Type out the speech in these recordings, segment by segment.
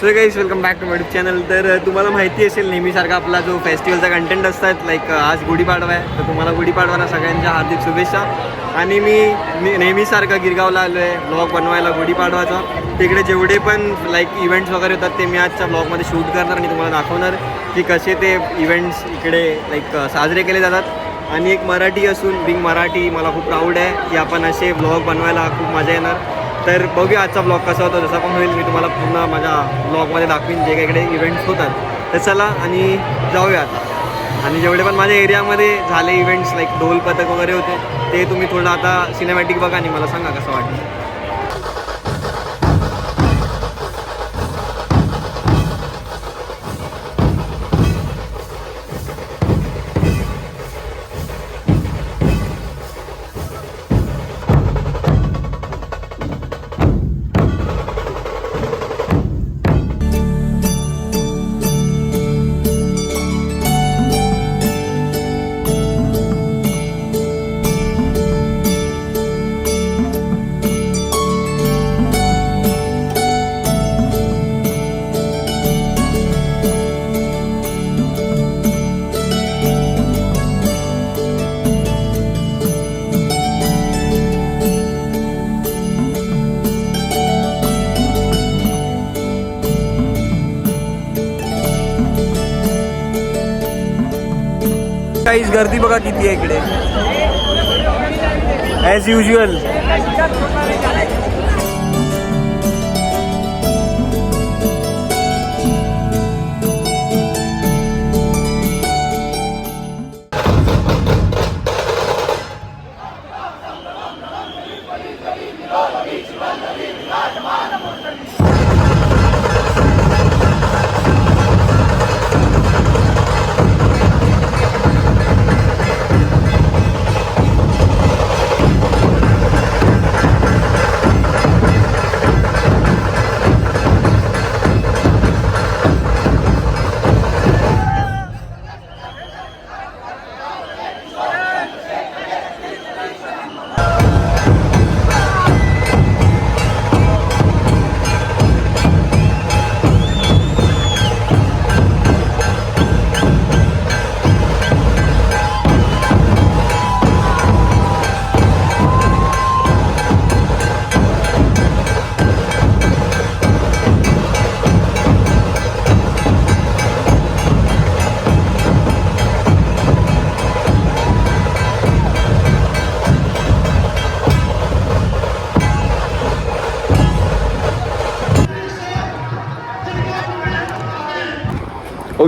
So guys welcome back to my channel तर तुम्हाला माहिती असेल नेहमीसारखा आपला जो फेस्टिवलचा कंटेंट असतात लाईक आज गुढीपाडवा आहे. तर तुम्हाला गुढीपाडवाला सगळ्यांच्या हार्दिक शुभेच्छा. आणि मी मी नेहमीसारखं गिरगावला आलो आहे ब्लॉग बनवायला गुढीपाडवाचा. तिकडे जेवढे पण लाईक इव्हेंट्स वगैरे होतात ते मी आजच्या ब्लॉगमध्ये शूट करणार आणि तुम्हाला दाखवणार की कसे ते इव्हेंट्स इकडे लाईक साजरे केले जातात. आणि एक मराठी असून बिंग मराठी मला खूप प्राऊड आहे की आपण असे ब्लॉग बनवायला खूप मजा येणार. तर बघूया आजचा ब्लॉग कसा होता. जसा पण होईल मी तुम्हाला पूर्ण माझ्या ब्लॉगमध्ये दाखवीन जे काही इकडे इव्हेंट्स होतात. तर चला आणि जाऊया आता. आणि जेवढे पण माझ्या एरियामध्ये झाले इव्हेंट्स लाईक ढोल पथक वगैरे होते ते तुम्ही थोडं आता सिनेमॅटिक बघा आणि मला सांगा कसं वाटलं. काहीच गर्दी बघा किती आहे इकडे as usual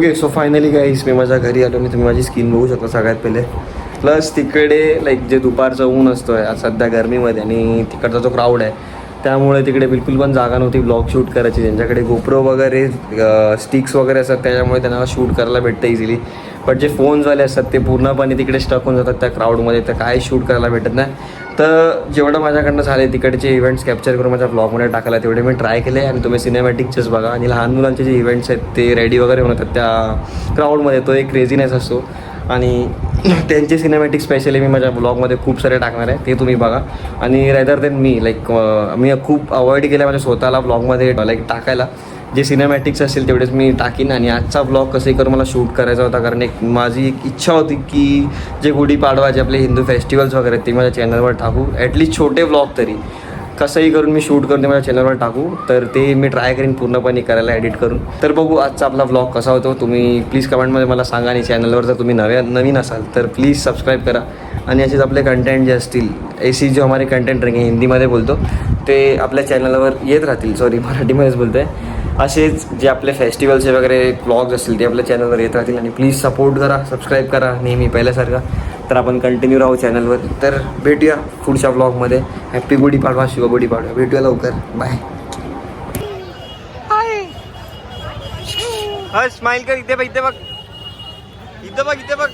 okay so finally guys मी माझ्या घरी आलो मी तुम्ही माझी स्किन बघू शकता सगळ्यात पहिले. प्लस तिकडे लाईक जे दुपारचं ऊन असतो आहे सध्या गरमीमध्ये आणि तिकडचा जो क्राऊड आहे त्यामुळे तिकडे बिलकुल पण जागा नव्हती ब्लॉग शूट करायची. ज्यांच्याकडे गोप्रो वगैरे स्टिक्स वगैरे असतात त्याच्यामुळे त्यांना शूट करायला भेटतं इझिली बट जे फोन्सवाले असतात ते पूर्णपणे तिकडे स्टक होऊन जातात त्या क्राऊडमध्ये तर काय शूट करायला भेटत नाही. तर जेवढं माझ्याकडनं झाले तिकडचे इव्हेंट्स कॅप्चर करून माझ्या ब्लॉगमध्ये टाकायला तेवढे मी ट्राय केले. आणि तुम्ही सिनेमॅटिकचेच बघा. आणि लहान मुलांचे जे इव्हेंट्स आहेत ते रेडी वगैरे होऊन येतात त्या क्राऊडमध्ये तो एक क्रेझीनेस असतो. आणि त्यांचे सिनेमॅटिक स्पेशली मी माझ्या ब्लॉगमध्ये खूप सारे टाकणार आहे. ते तुम्ही बघा. आणि रेदर देन मी लाईक मी खूप अवॉइड केलं माझ्या स्वतःला ब्लॉगमध्ये लाईक टाकायला. जे सिनेमॅटिक्स असतील तेवढेच मी टाकीन आणि आजचा ब्लॉग कसंही करून मला शूट करायचा होता. कारण एक माझी एक इच्छा होती की जे गुढीपाडवा जे आपले हिंदू फेस्टिवल्स वगैरे आहेत, ते माझ्या चॅनलवर टाकू. ॲटलीस्ट छोटे ब्लॉग तरी. कसंही करून मी शूट करून माझ्या चॅनलवर टाकू तर ते मी ट्राय करीन पूर्णपणे करायला एडिट करून. तर बघू आजचा आपला ब्लॉग कसा होतो. तुम्ही प्लीज कमेंटमध्ये मला सांगा आणि चॅनलवर जर तुम्ही नव्या नवीन असाल तर प्लीज सबस्क्राईब करा. आणि असेच आपले कंटेंट जे असतील ऐसी जो हमारे कंटेंट रहेंगे हिंदीमध्ये बोलतो ते आपल्या चॅनलवर येत राहतील. सॉरी मराठीमध्येच बोलतो आहे असेच जे आपले फेस्टिवलचे वगैरे ब्लॉग्स असतील ते आपल्या चॅनलवर येत राहतील. आणि प्लीज सपोर्ट करा सबस्क्राईब करा नेहमी पहिल्यासारखा. तर आपण कंटिन्यू राहू चॅनलवर तर भेटूया पुढच्या ब्लॉगमध्ये हॅप्पी गुढी पाडवा शिव गुढी पाडवा. भेटूया लवकर. बाय हा स्माइल कर इथे बघ इथे बघ. इथे बघ इथे बघ.